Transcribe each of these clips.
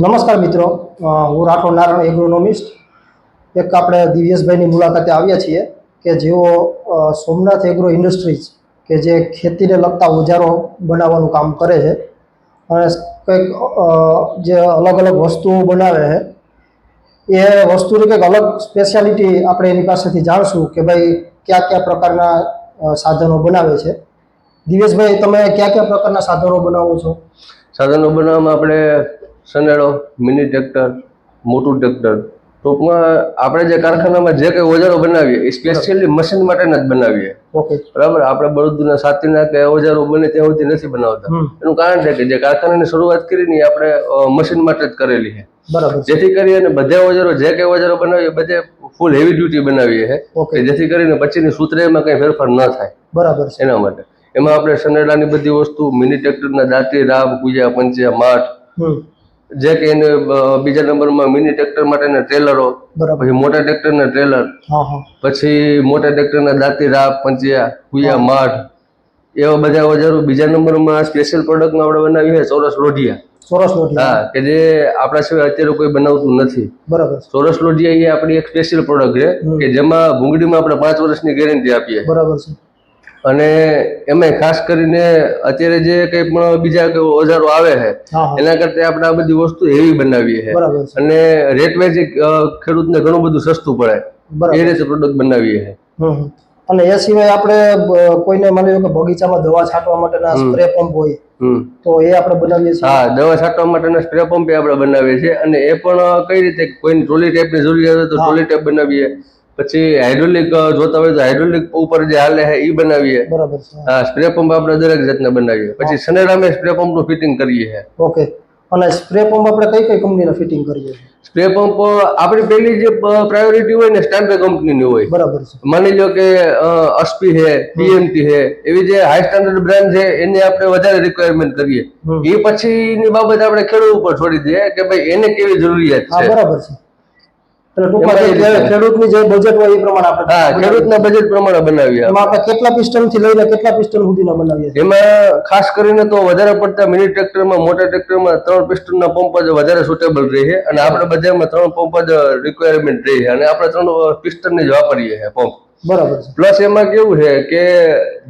નમસ્કાર મિત્રો. હું રાઠોડ નારાયણ એગ્રોનોમિસ્ટ એક આપણે દિવ્યેશભાઈની મુલાકાતે આવ્યા છીએ કે જેઓ સોમનાથ એગ્રો ઇન્ડસ્ટ્રીઝ કે જે ખેતીને લગતા ઓજારો બનાવવાનું કામ કરે છે અને કંઈક જે અલગ અલગ વસ્તુઓ બનાવે છે, એ વસ્તુની કંઈક અલગ સ્પેશિયાલિટી આપણે એની પાસેથી જાણશું કે ભાઈ કયા કયા પ્રકારના સાધનો બનાવે છે. દિવેશભાઈ તમે કયા કયા પ્રકારના સાધનો બનાવો છો? સાધનો બનાવવામાં આપણે સનેડો મિની ટ્રેક્ટર મોટું ટ્રેક્ટર. ટૂંકમાં આપણે જે કારખાનામાં જે કંઈ ઓજારો બનાવીએ એ સ્પેશિયલી મશીન માટે જ બનાવીએ. બરાબર? આપણે બળદના સાથીના કે ઓજારો બને ત્યાં સુધી નથી બનાવતા. એનું કારણ છે કે જે કારખાનાની શરૂઆત કરીને આપણે મશીન માટે જ કરેલી છે. જેથી કરીને બધા ઓજારો જે કંઈ ઓજારો બનાવીએ બધે ફૂલ હેવી ડ્યુટી બનાવીએ છે. જેથી કરીને પછીની સૂત્રેમાં કંઈ ફેરફાર ન થાય. બરાબર એના માટે. એમાં આપણે સનેડાની બધી વસ્તુ મિની ટ્રેક્ટરના દાંતી રાબ પૂજા પંચ્યા માઠ જે કે એને બીજા નંબરમાં મિની ટ્રેક્ટર માટેના ટ્રેલરો પછી મોટા ટ્રેક્ટરના ટ્રેલર પછી મોટા ટ્રેક્ટરના દાંતી રાપ પંચિયા કુયા માઠ એવા બધા ઓજારો બીજા નંબરમાં સ્પેશિયલ પ્રોડક્ટમાં આપણે બનાવી છે ચોરસ લોઢિયા. ચોરસ લોઢિયા. હા કે જે આપણા સિવાય અત્યારે કોઈ બનાવતું નથી. બરાબર. ચોરસ લોઢિયા એ આપણી એક સ્પેશિયલ પ્રોડક્ટ છે કે જેમાં ભૂંગળીમાં આપણે પાંચ વર્ષની ગેરંટી આપીએ. બરાબર છે. અને એમાં ખાસ કરીને અત્યારે જે કઈ પણ બીજા ઓજારો આવે છે એના કરતા આપણે આ બધી વસ્તુ હેવી બનાવીએ છે. અને રેટ વાઇઝ ખેડૂતને ઘણું બધું સસ્તું પડે. એ રીતે પ્રોડક્ટ બનાવીએ હમ. અને એ સિવાય આપણે કોઈને માની લો કે બગીચામાં દવા છાંટવા માટેના સ્પ્રે પંપ હોય તો એ આપણે બનાવીએ છીએ. હા દવા છાંટવા માટેના સ્પ્રે પંપ આપણે બનાવીએ છીએ. અને એ પણ કઈ રીતે? કોઈને ટ્રોલી ટાઈપની જરૂરિયાત હોય તો. ટ્રોલી ટાઈપ બનાવીએ. પછી હાઇડ્રોલિક જોતા હોય તો હાઇડ્રોલિક ઉપર જે હાલે છે એ બનાવીએ. બરાબર છે. હા સ્પ્રે પંપ આપણે દરેક જાતના બનાવીએ. પછી સનેરામે સ્પ્રે પંપનું ફિટિંગ કરીએ છે ઓકે. અને સ્પ્રે પંપ આપણે કઈ કઈ કંપનીના ફિટિંગ કરીએ સ્પ્રે પંપ આપણી પહેલી જે પ્રાયોરિટી હોય ને સ્ટાન્ડર્ડ કંપનીની હોય. બરાબર છે. માની લો કે અસ્પી છે પીએમટી છે એવી જે હાઈ સ્ટાન્ડર્ડ બ્રાન્ડ છે એને આપણે વધારે રિક્વાયરમેન્ટ કરીએ. એ એ પછીની બાબત આપણે ખેડૂત ઉપર છોડી દઈએ કે ભાઈ એને કેવી જરૂરિયાત છે? બરાબર છે. એટલે ટૂંકમાં એમાં જે એ રીતે. ખેડૂતની જે બજેટ હોય એ પ્રમાણે આપણે હા ખેડૂતના બજેટ પ્રમાણે બનાવીએ એમાં આપણે કેટલા પિસ્ટન લઈને કેટલા પિસ્ટન સુધીના બનાવીએ એમાં ખાસ કરીને તો વધારે પડતા મિની ટ્રેક્ટરમાં મોટા ટ્રેક્ટરમાં ત્રણ પિસ્ટનના પંપ જ વધારે સુટેબલ રહે અને આપણે બજારમાં ત્રણ પંપ જ રિક્વાયરમેન્ટ રહે અને આપણે ત્રણ પિસ્ટનની જ વાપરીએ પંપ બરાબર પ્લસ એમાં કેવું છે કે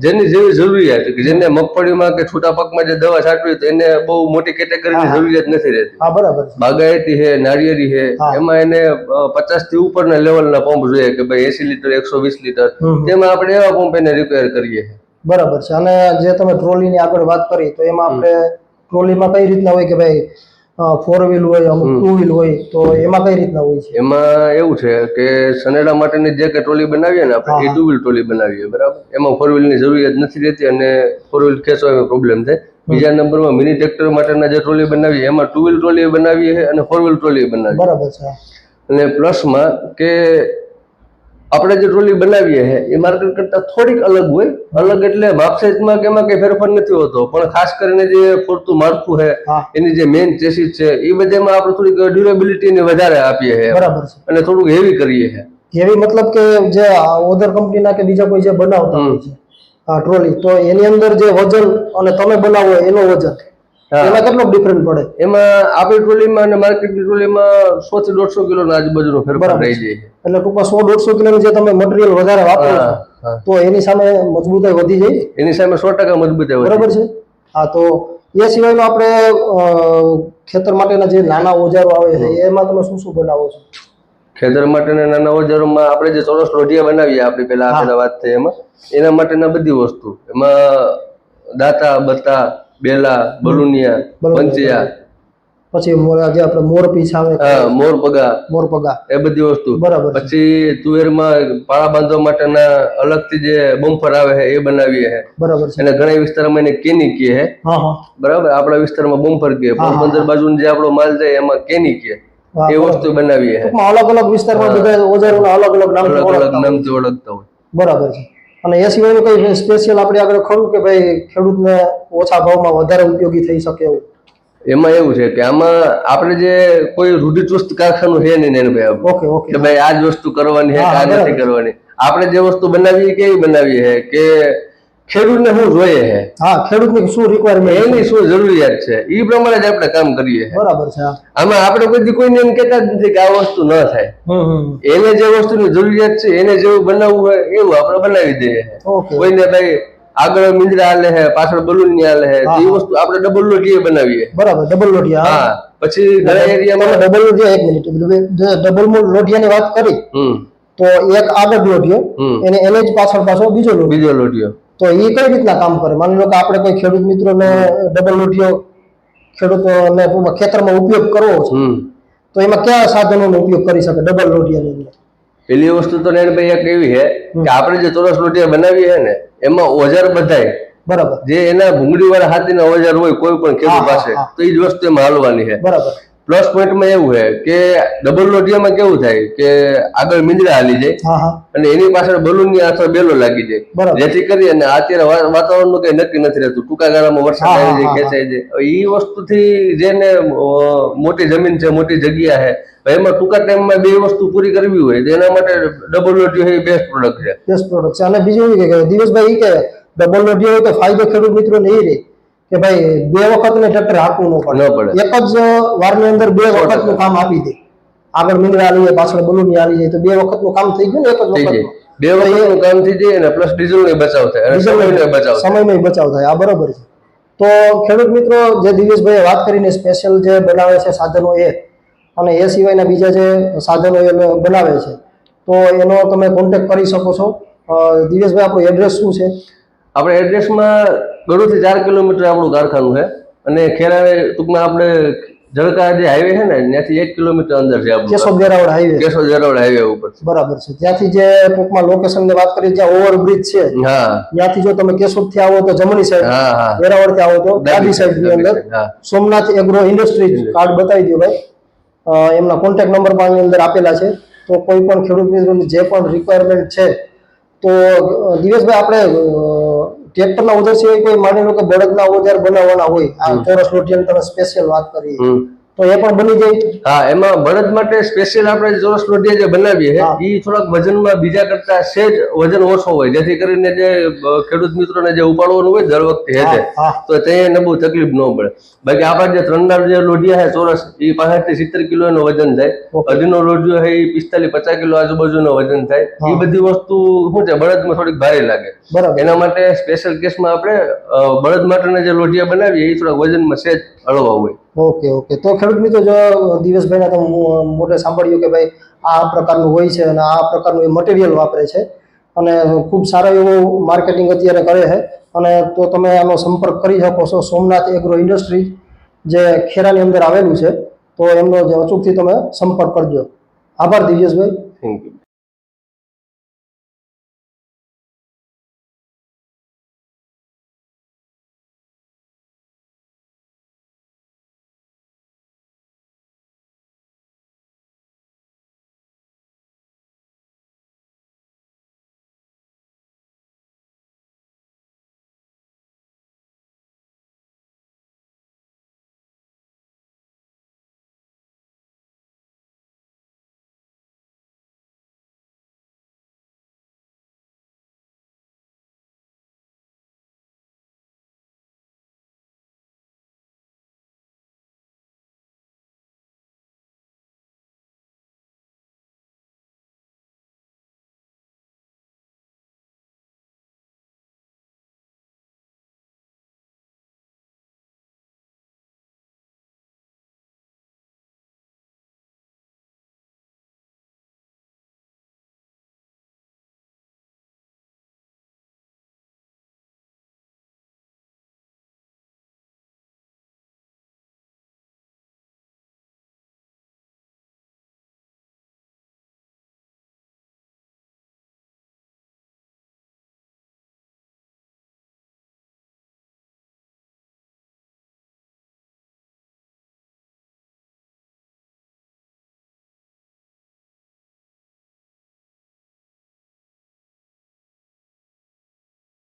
જેની જેવી જરૂરિયાત કે જેને મગફળીમાં કે છૂટા પાકમાં જે દવા છાંટવી તો એને બહુ મોટી કેટેગરીની જરૂરિયાત નથી રહેતી. હા બરાબર બાગાયતી છે નાળિયેરી છે એમાં એને પચાસથી ઉપરના લેવલના પંપ જોઈએ કે ભાઈ એસી લીટર એકસો વીસ લીટર. તેમાં આપણે એવા પંપ એને રિપેર કરીએ બરાબર છે. અને જે તમે ટ્રોલીની આગળ વાત કરી તો એમાં આપણે ટ્રોલીમાં કઈ રીતના હોય કે ભાઈ ફોર વ્હીલ હોય અમુક ટુ વ્હીલ હોય તો એમાં કઈ રીતના હોય છે? એમાં એવું છે કે સનેડા માટેની જે કે ટ્રોલી બનાવીએ ને આપણે એ ટુ વ્હીલ ટ્રોલી બનાવીએ બરાબર? એમાં ફોર વ્હીલની જરૂરિયાત નથી રહેતી અને ફોર વ્હીલ ખેંચવામાં પ્રોબ્લેમ થાય. બીજા નંબરમાં મિની ટ્રેક્ટર માટેના જે ટ્રોલી બનાવીએ એમાં ટુ વ્હીલ ટ્રોલી બનાવીએ અને ફોર વ્હીલ ટ્રોલી બનાવીએ. બરાબર છે. અને પ્લસમાં કે આપણે જે ટ્રોલી બનાવીએ છે એ માર્કેટ કરતા થોડીક અલગ હોય. અલગ એટલે માપ સાઈઝમાં કે એમાં કઈ ફેરફાર નથી હોતો. પણ ખાસ કરીને જે ફૂરતું માળખું છે એની જે મેઇન ચેસીસ છે એ બધામાં આપણે થોડીક ડ્યુરેબિલિટી વધારે આપીએ છીએ બરાબર છે. અને થોડુંક હેવી કરીએ છીએ એવી મતલબ કે જે ઓધર કંપનીના કે બીજા કોઈ જે બનાવતા હોય છે ટ્રોલી તો એની અંદર જે વજન અને તમે બનાવો એનો વજન. એમાં કેટલો ડિફરન્ટ પડે? એમાં આપણી ટ્રોલીમાં અને માર્કેટની ટ્રોલીમાં સો થી દોઢસો કિલો આજુબાજુનો ફેરફાર. રહી જાય એટલે ટૂંકમાં સો દોઢસો કિલો જે તમે મટીરિયલ વધારે વાપરો. તો એની સામે મજબૂતાઈ વધી જાય? એની સામે સો ટકા મજબૂત બરાબર છે? હા તો એ સિવાયનો આપણે ખેતર માટેના જે નાના ઓજારો આવે છે એમાં તમે શું શું બનાવો છો? ખેતર માટેના નાના ઓજારોમાં આપણે જે ચોરસ લોઢિયા બનાવીએ આપણી પેલા. આપેલા વાત થઈ એમાં એના માટેના બધી વસ્તુ. એમાં દાતા બત્તા બેલા બલુનિયા પંચિયા પછી જે આપણે મોર પીછ આવે હા, મોરપગા એ બધી વસ્તુ. બરાબર પછી તુવેરમાં પાળા બાંધવા માટેના અલગથી જે બમ્ફર આવે છે એ બનાવીએ છે. બરાબર છે. અને ઘણા વિસ્તારમાં એને કેની કહે છે. બરાબર? આપણા વિસ્તારમાં બમ્ફર કહે. હા, પોરબંદર બાજુ જે આપણો માલ જાય એમાં કેની કહે. એ વસ્તુ બનાવીએ છે. અલગ અલગ વિસ્તારમાં બધા ઓજારોના અલગ અલગ નામથી અલગ અલગ. નામથી ઓળખતા હોય. બરાબર છે. અને એ સિવાયનું કઈ સ્પેશિયલ આપણે આગળ ખરું કે ભાઈ ખેડૂતને ઓછા ભાવમાં વધારે ઉપયોગી થઈ શકે એવું? એમાં એવું છે કે આમાં આપણે જે કોઈ રૂઢિચુસ્ત કારખાનું છે નહીં ને ભાઈ ઓકે ઓકે. ભાઈ આ જ વસ્તુ કરવાની છે આ નથી કરવાની. આપણે જે વસ્તુ બનાવીએ કેવી બનાવીએ છે કે ખેડૂતને શું જોઈએ છે? હા ખેડૂતની શું રિક્વાયરમેન્ટ એની શું જરૂરિયાત છે? એ પ્રમાણે જ આપણે કામ કરીએ બરાબર છે આમાં આપણે કોઈ કોઈને એમ કહેતા જ નથી કે આ વસ્તુ ન થાય. એને જે વસ્તુની જરૂરિયાત છે એને જેવું બનાવવું હોય એવું આપણે બનાવી દઈએ કોઈને ભાઈ આગળ મિંદરા હાલે છે પાછળ બલૂનની હાલે છે એ વસ્તુ આપણે ડબલ લોટીએ બનાવીએ. બરાબર ડબલ લોટિયા હા. હા પછી ઘણા એરિયામાં ડબલ લોટિયા એક મિનિટ ડબલ લોટિયાની વાત કરી તો એક આગળ લોટિયો હમ. એને એને જ પાછળ પાછો બીજો બીજો લોટીયો તો એ કઈ રીતના કામ કરે? માની લો કે આપણે કોઈ ખેડૂત મિત્રોને ડબલ લોટિયો ખેડૂતોને ખેતરમાં ઉપયોગ કરવો છે તો એમાં કયા સાધનોનો ઉપયોગ કરી શકે ડબલ લોટિયાની અંદર? પેલી વસ્તુ તો ભાઈ એક એવી છે કે આપણે જે ચોરસ લોટીયા બનાવીએ છે ને એમાં ઓજાર બધાય. બરાબર. જે એના ભૂંગળી વાળા હાથી ઓજાર હોય કોઈ પણ ખેડૂત પાસે તો એ જ વસ્તુ એમાં હાલવાની છે. બરાબર. પ્લસ પોઈન્ટમાં એવું છે કે ડબલ લોટીયામાં કેવું થાય કે આગળ મીંદડા હાલી જાય અને એની પાછળ બલૂનની આસર બેલો લાગી જાય. જેથી કરી અને અત્યારે વાતાવરણનું કઈ નક્કી નથી રહેતું. ટૂંકા ગાળામાં વરસાદ આવી જાય ખેંચાઈ જાય. એ વસ્તુથી જેને મોટી જમીન છે મોટી જગ્યા છે એમાં ટૂંકા ટાઈમમાં બે વસ્તુ પૂરી કરવી હોય તો એના માટે ડબલ લોટીયો એ બેસ્ટ પ્રોડક્ટ છે. બેસ્ટ પ્રોડક્ટ છે. અને બીજું કે દિવસભાઈ કે ડબલ લોટિયો હોય તો ફાયદો ખેડૂત મિત્રોને એ રહે કે ભાઈ બે વખત ને ટ્રેક્ટર હાંકવું ન પડે. ન એક જ વારની અંદર બે. વખતનું કામ આપી દે. આગળ મીંદડા આવી જાય પાછળ બલૂન આવી જાય તો બે વખતનું કામ થઈ ગયું ને એક જ વખત બે વખતનું કામ થઈ જાય અને પ્લસ ડીઝલ નો બચાવ થાય. સમયનો બચાવ થાય. સમયનો બચાવ થાય. આ બરોબર છે. તો ખેડૂત મિત્રો જે દિવેશભાઈએ વાત કરીને સ્પેશિયલ જે બનાવે છે સાધનો એ અને એ સિવાયના બીજા જે સાધનો એ બનાવે છે તો એનો તમે કોન્ટેક્ટ કરી શકો છો. દિવેશભાઈ આપણું એડ્રેસ શું છે? આપણે એડ્રેસમાં ગળુથી ચાર કિલોમીટર આપણું કારખાનું છે. અને ખેરાવે ટૂંકમાં આપણે જળકા જે હાઈવે છે ને ત્યાંથી એક કિલોમીટર અંદર છે આપણું કેશોદ વેરાવળ હાઈવે કેશો જરોડ હાઈવે ઉપર બરાબર છે. ત્યાંથી જે ટૂંકમાં લોકેશનની વાત કરી જ્યાં ઓવરબ્રિજ છે હા. ત્યાંથી જો તમે કેશોદથી આવો તો જમણી સાઈડ હા હા. વેરાવળથી આવો તો ડાબી સાઈડની અંદર સોમનાથ એગ્રો ઇન્ડસ્ટ્રીઝ કાર્ડ બતાવી દો ભાઈ. એમના કોન્ટેક્ટ નંબર પણ અંદર આપેલા છે. તો કોઈ પણ ખેડૂત મિત્રોની જે પણ રિક્વાયરમેન્ટ છે તો દિવસભાઈ દિવેશભાઈ આપણે ટ્રેક્ટરના ઓજાર સિવાય કોઈ માની લો કે બળદના ઓજાર બનાવવાના હોય આ ચોરસ લોટિયાની તમે સ્પેશિયલ વાત કરી. તો એ પણ બની જાય. હા એમાં બળદ માટે સ્પેશિયલ આપણે ચોરસ લોઢિયા જે બનાવીએ એ થોડાક વજનમાં બીજા કરતા સેજ વજન ઓછો હોય. જેથી કરીને જે ખેડૂત મિત્રોને જે ઉપાડવાનું હોય દર વખતે હેઠે. હા, હા. તો તે એને બહુ તકલીફ ન પડે. બાકી આપણા જે ત્રણદાર જે લોઢિયા છે ચોરસ એ પાસઠથી સિત્તેર કિલો એનું વજન થાય. ઓકે. લોઢિયો છે એ પિસ્તાલીસ પચાસ કિલો આજુબાજુનો વજન થાય. એ બધી વસ્તુ શું છે બળદમાં થોડીક ભારે લાગે. બરાબર. એના માટે સ્પેશિયલ કેસમાં આપણે બળદ માટેના જે લોઢિયા બનાવીએ એ થોડાક વજનમાં સેજ હળવા હોય. Okay okay. તો ખેડૂત મિત્રો, જો દિવસભાઈના તમે મો- મોઢે સાંભળ્યું કે ભાઈ આ પ્રકારનું હોય છે અને આ પ્રકારનું એ મટીરિયલ વાપરે છે. અને ખૂબ સારો એવો માર્કેટિંગ અત્યારે કરે છે. અને તો તમે આનો સંપર્ક કરી શકો છો સોમનાથ એગ્રો ઇન્ડસ્ટ્રીઝ જે ખેરાની અંદર આવેલું છે. તો એમનો જે અચૂકથી તમે સંપર્ક કરજો. આભાર દિવ્યેશભાઈ. Thank you